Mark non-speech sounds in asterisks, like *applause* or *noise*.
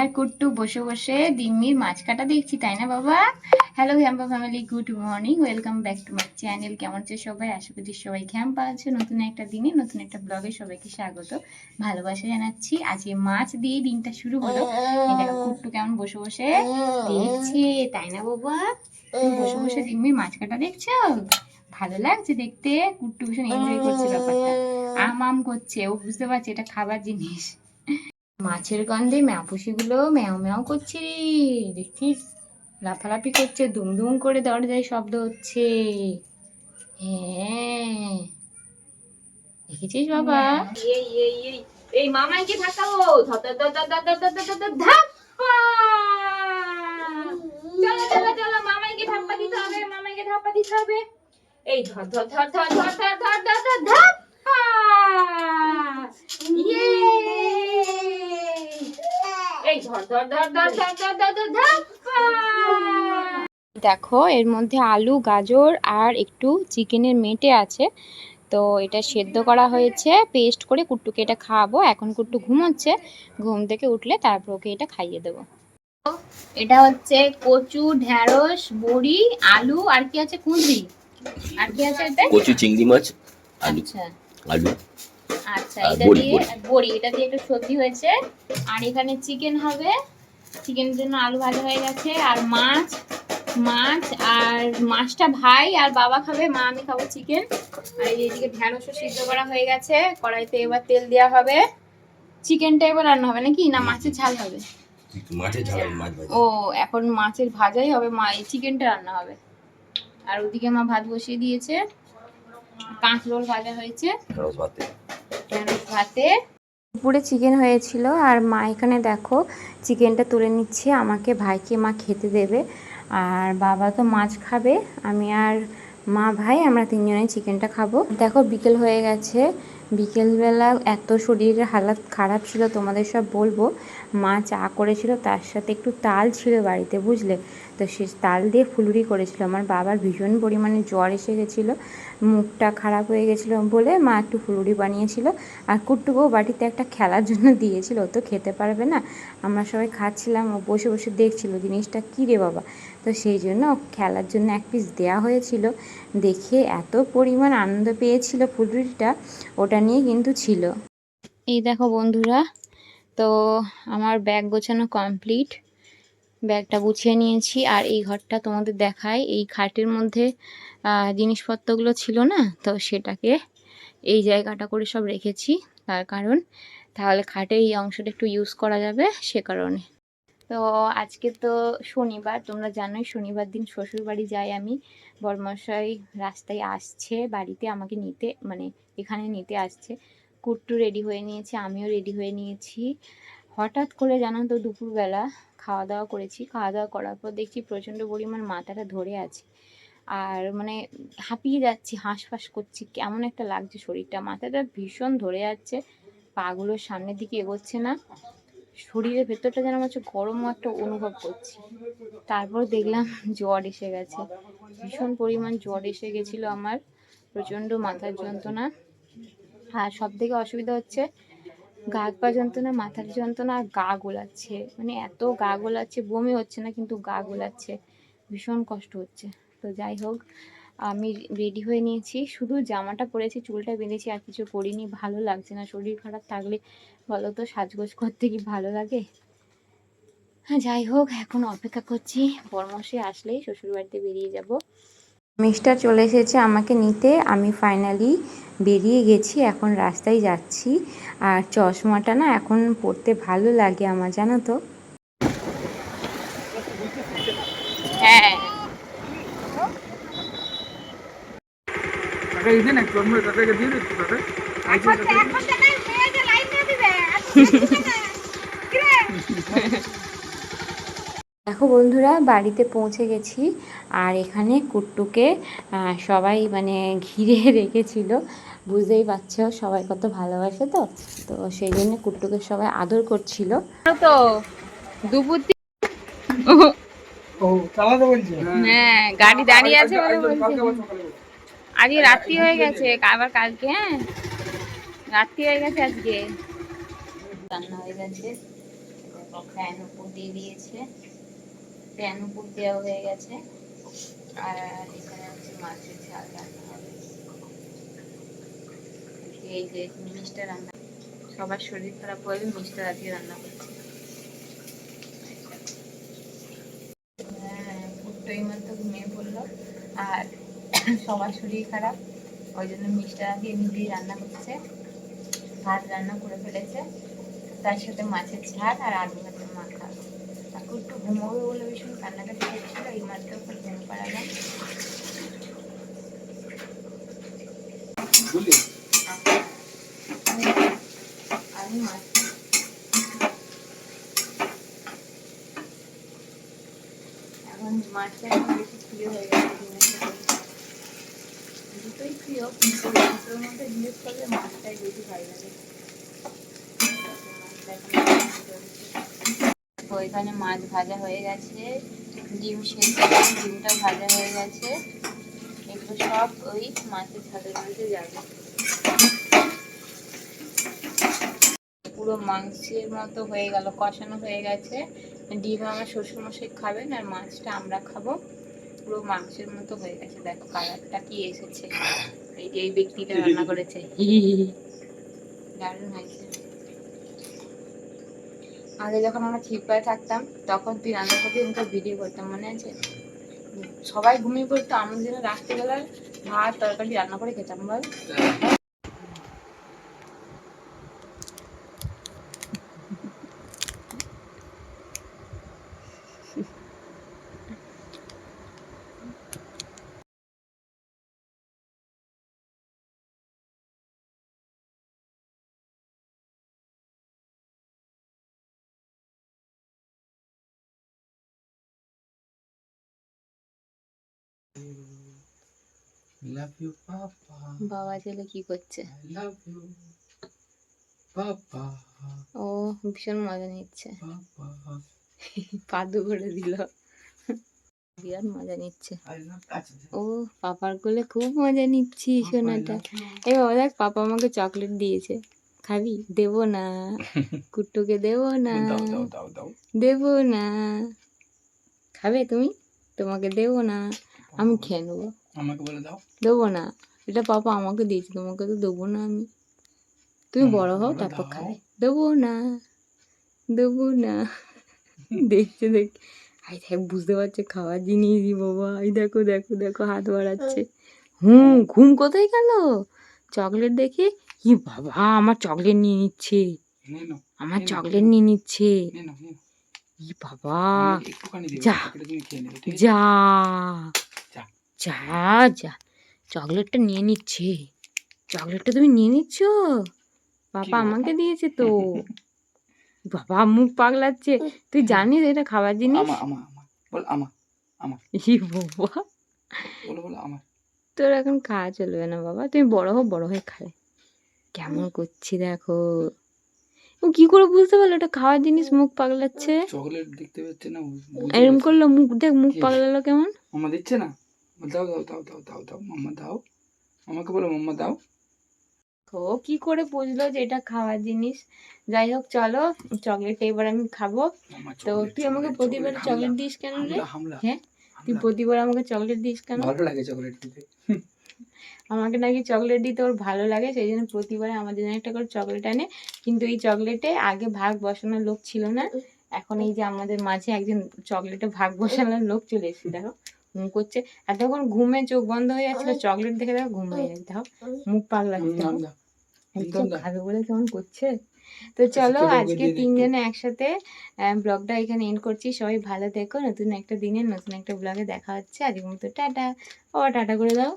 আর কুট্টু বসে বসে দিম্মির মাছ কাটা দেখছি, তাই না বাবা? Hello ঘ্যাম্পা family good morning welcome back to my channel কেমন আছে সবাই? আশা করি সবাই ঘ্যাম্পা আছে। নতুন একটা দিনে, নতুন একটা ব্লগে সবাইকে স্বাগত। ভালোবাসা জানাচ্ছি। আজকে মাছ দিয়ে দিনটা শুরু হলো। কুট্টু কেমন বসে বসে দেখছে, তাই না বাবা? বসে বসে দিম্মির মাছ কাটা দেখছ? ভালো লাগছে দেখতে। কুট্টু ভীষণ এনজয় করছে ব্যাপারটা। আম আম করছে, ও বুঝতে পারছে এটা খাবার জিনিস। মাছের গন্ধে ম্যাপুসিগুলো ম্যাও ম্যাও করছে রে দেখছিস লাফালাফি করছে দুম করে দরজায় শব্দ হচ্ছে হ্যাঁ দেখেছিস বাবা এই মামাইকে ধাক্কাবো চলো চলো চলো মামাইকে ধাপ্পা দিতে হবে মামাইকে ধাপ্পা দিতে হবে এই ধর ধর ধর ধর ধর ধর ধর ধর ধর ধাপ্পা ইয়ে এই ধর ধর ধর ধর ধর ধর ধর ধর ধাপ্পা দেখো এর মধ্যে আলু গাজর আর একটু চিকেনের মেটে আছে। তো এটা সেদ্ধ করা হয়েছে। পেস্ট করে কুট্টুকে এটা খাওয়াবো। এখন কুট্টু ঘুমোচ্ছে। ঘুম থেকে উঠলে তারপর ওকে এটা খাইয়ে দেবো। এটা হচ্ছে কচু ঢ্যাঁড়স বড়ি আলু আর কি আছে? কুঁদরি। আর কি আছে কচু চিংড়ি মাছ আলু। আচ্ছা। আলু। আচ্ছা এটা দিয়ে বড়ি। এটা দিয়ে একটু সবজি হয়েছে। আর এখানে চিকেন হবে। চিকেনের জন্য আলু ভাজা হয়ে গেছে। আর মাছ মাছ আর মাছটা ভাই আর বাবা খাবে মা আমি খাব চিকেন আর এই এদিকে ঢ্যাঁড়সও সিদ্ধ করা হয়ে গেছে। কড়াইতে এবার তেল দেওয়া হবে। চিকেনটা এবার রান্না হবে নাকি? না মাছের ঝাল হবে? মাছের ঝাল মাছ ও এখন মাছের ভাজাই হবে মা এই চিকেনটা রান্না হবে। আর ওদিকে মা ভাত বসিয়ে দিয়েছে। কাঁচরোল ভাজা হয়েছে। ভাতে। দুপুরে চিকেন হয়েছিল আর মা এখানে দেখো চিকেনটা তুলে নিচ্ছে, আমাকে ভাইকে মা খেতে দেবে। আর বাবা তো মাছ খাবে, আমি আর মা ভাই, আমরা তিনজনে চিকেনটা খাব। দেখো বিকেল হয়ে গেছে বিকেলবেলা এত শরীরের হালাত খারাপ ছিল, তোমাদের সব বলব। মা চা করেছিল, তার সাথে একটু তাল ছিল বাড়িতে, বুঝলে? তো সে তাল দিয়ে ফুলুরি করেছিল। আমার বাবার ভীষণ পরিমাণে জ্বর এসে গেছিল, মুখটা খারাপ হয়ে গেছিল বলে মা একটু ফুলুরি বানিয়েছিল। আর কুট্টুকেও বাটিতে একটা খেলার জন্য দিয়েছিল, ও তো খেতে পারবে না। আমরা সবাই খাচ্ছিলাম, ও বসে বসে দেখছিল, জিনিসটা কী রে বাবা? তো সেই জন্য খেলার জন্য এক পিস দেওয়া হয়েছিল। দেখে এত পরিমাণ আনন্দ পেয়েছিল ফুলুরিটা ওটা নিয়ে কিন্তু ছিল। এই দেখো বন্ধুরা, তো আমার ব্যাগ গোছানো কমপ্লিট ব্যাগটা গুছিয়ে নিয়েছি আর এই ঘরটা তোমাদের দেখায় এই খাটের মধ্যে জিনিসপত্রগুলো ছিল না, তো সেটাকে এই জায়গাটা করে সব রেখেছি। তার কারণ, তাহলে খাটের এই অংশটা একটু ইউজ করা যাবে, সে কারণে। তো আজকে তো শনিবার, তোমরা জানোই শনিবার দিন শ্বশুর বাড়ি যাই আমি। বরমশাই রাস্তায় আসছে, বাড়িতে আমাকে নিতে মানে এখানে নিতে আসছে। কুট্টু রেডি হয়ে নিয়েছে, আমিও রেডি হয়ে নিয়েছি। হঠাৎ করে জানো তো দুপুরবেলা খাওয়া দাওয়া করেছি। খাওয়া দাওয়া করার পর দেখছি প্রচণ্ড পরিমাণ মাথাটা ধরে আছে। আর মানে হাঁপিয়ে যাচ্ছি, হাঁসফাঁস করছি, কেমন একটা লাগছে শরীরটা। মাথাটা ভীষণ ধরে যাচ্ছে পাগুলোর সামনের দিকে এগোচ্ছে না। শরীরের ভেতরটা যেন আমার গরমও একটা অনুভব করছি। তারপর দেখলাম জ্বর এসে গেছে। ভীষণ পরিমাণ জ্বর এসে গেছিল আমার। প্রচণ্ড মাথার যন্ত্রণা। আর সব থেকে অসুবিধা হচ্ছে, গা পা যন্ত্রণা, মাথার যন্ত্রণা আর গা গোলাচ্ছে। মানে এত গা গোলাচ্ছে, বমি হচ্ছে না, কিন্তু গা গোলাচ্ছে। ভীষণ কষ্ট হচ্ছে। তো যাই হোক আমি রেডি হয়ে নিয়েছি। শুধু জামাটা পরেছি, চুলটা বেঁধেছি, আর কিছু করিনি ভালো লাগছে না। শরীর খারাপ থাকলে বলো তো সাজগোজ করতে কি ভালো লাগে? হ্যাঁ যাই হোক, এখন অপেক্ষা করছি। বরমশে আসলেই শ্বশুরবাড়িতে বেরিয়ে যাব। মিস্টার চলে এসেছে আমাকে নিতে। আমি ফাইনালি বেরিয়ে গেছি। এখন রাস্তায় যাচ্ছি। আর চশমাটা না এখন পড়তে ভালো লাগে আমার, জানো তো হ্যাঁ টাকা দিন জন্ম টাকাকে দিয়ে দেখো বন্ধুরা বাড়িতে পৌঁছে গেছি। আর এখানে কুট্টুকে সবাই মানে ঘিরে *laughs* রেখেছিল। বুঝতেই পারছ সবাই কত ভালোবাসে তো? তো সেই জন্য কুট্টুকে সবাই আদর করছিল। তো দুপুর হ্যাঁ গাড়ি দাঁড়িয়ে আছে বলে বলছে। আজকে রাত্রি হয়ে গেছে আবার কালকে হ্যাঁ? রাত্রি হয়ে গেছে আজকে। রান্না হয়ে গেছে ফ্যান উপর দিয়ে দিয়েছে। ফ্যান উপর দেওয়া হয়ে গেছে আর এখানে হচ্ছে মাছের ঝাল রান্না এই যে মিষ্টি রান্না সবার শরীর খারাপ হলে মিষ্টি আজকে রান্না করছে। হ্যাঁ, ঘুমিয়ে পড়ল। আর সবার শরীর খারাপ ওই জন্য মিষ্টি আগে নিজেই রান্না করছে ভাত রান্না করে ফেলেছে। তার সাথে মাছের ঝাল আর আলু ভাতের মাখা। এখন একটু ঘুমোবে বলে ভীষণ কান্নাকাটি করছিল এই মাত্র ওকে ঘুম পাড়ালাম। আমি মাছ এখন মাছটা বেশি প্রিয় হয়ে গেছে। দুটোই প্রিয় কিন্তু দুটোর মধ্যে জিজ্ঞেস করলে মাছটাই বেশি ভালো লাগে তো এখানে মাছ ভাজা হয়ে গেছে, ডিম সেদ্ধ ডিমটা ভাজা হয়ে গেছে। এগুলো সব ওই মাছের ঝালের মধ্যে যাবে। পুরো মাংসের মতো হয়ে গেল, কষানো হয়ে গেছে। ডিম আমার শ্বশুরমশাই খাবেন আর মাছটা আমরা খাব। পুরো মাংসের মতো হয়ে গেছে। দেখো কালারটা কি এসেছে। এই যে এই ব্যক্তিটা রান্না করেছে। দারুণ হয়েছে। আগে যখন আমরা খিপায় থাকতাম তখন তুই রান্না করতে আমি ভিডিও করতাম মনে আছে? সবাই ঘুমিয়ে পড়তো আমার জন্য রাত্রিবেলায় ভাত তরকারি রান্না করে খেতাম বল। লাভ ইউ পাপা বাবা ছেলে কি করছে? লাভ ইউ পাপা ও ভীষণ মজা নিচ্ছে। পাদু করে দিল। বিরাট মজা নিচ্ছে। লাভ আচ্ছা ও পাপার কোলে খুব মজা নিচ্ছি সোনাটা। এ বাবা দেখ পাপা আমাকে চকলেট দিয়েছে। খাবি? দেবো না। *laughs* কুট্টুকে দেবো না। দেবো না। খাবে তুমি? তোমাকে দেবো না। আমি খেয়ে নেব। আমাকে বলে দাও। দেবো না। এটা পাপা আমাকে দিয়েছে তোমাকে তো দেবো না আমি। তুমি বড় হও তারপর। খাবে দেবো না দেবো না। দেখছে দেখ আই দেখ বুঝতে পারছে খাওয়ার জিনিসই বাবা। এই দেখো দেখো দেখো হাত বাড়াচ্ছে। হুম ঘুম কোথায় গেল? চকলেট দেখে ই বাবা আমার চকলেট নিয়ে নিচ্ছে। আমার চকলেট নিয়ে নিচ্ছে। ই বাবা। যা। যা। যা। যা। চকলেটটা নিয়ে নিচ্ছে। চকলেটটা তুমি নিয়ে নিচ্ছ? বাবা? আমাকে দিয়েছে তো। বাবা মুখ পাগলাচ্ছে। তুই জানিস এটা খাবার জিনিস? বাবা। আমার তোর এখন খাওয়া চলবে না বাবা। তুমি বড় হো বড় হয়ে খাবে। কেমন করছি দেখো। ও কি করে বুঝতে পারল? এটা খাওয়ার জিনিস মুখ পাগলাচ্ছে। চকলেট দেখতে পাচ্ছে না এরকম করল মুখ দেখ মুখ? পাগলালো কেমন? মাম্মা দিচ্ছে না? দাও দাও দাও দাও দাও দাও মাম্মা দাও আমাকে বলো মাম্মা দাও ও কি করে বুঝলো যে এটা খাওয়ার জিনিস? যাই হোক চলো চকলেট এবার আমি খাব। তো তুই আমাকে প্রতিবার চকলেট দিস কেন রে? হ্যাঁ? তুই প্রতিবার আমাকে চকলেট দিস কেন? ভালো লাগে চকলেট খেতে। আমাকে নাকি চকলেট দিতে ওর ভালো লাগে সেই জন্য প্রতিবারে আমাদের জন্য একটা করে চকলেট আনে। কিন্তু এই চকলেটে আগে ভাগ বসানোর লোক ছিল না। এখন এই যে আমাদের মাঝে একজন চকলেটে ভাগ বসানোর লোক চলে এসেছে দেখো। করছে। আর তখন ঘুমে চোখ বন্ধ হয়ে যাচ্ছিল চকলেট দেখে দেখো ঘুম হয়ে যাচ্ছে। দেখো মুখ পাগলা। খাবে বলে কেমন করছে। তো চলো আজকে। তিনজনে একসাথে ব্লগটা এখানে এন্ড করছি। সবাই ভালো থেকো। নতুন একটা দিনে নতুন একটা ব্লগে দেখা হচ্ছে। আজকের মতো টাটা। ও টাটা করে দাও।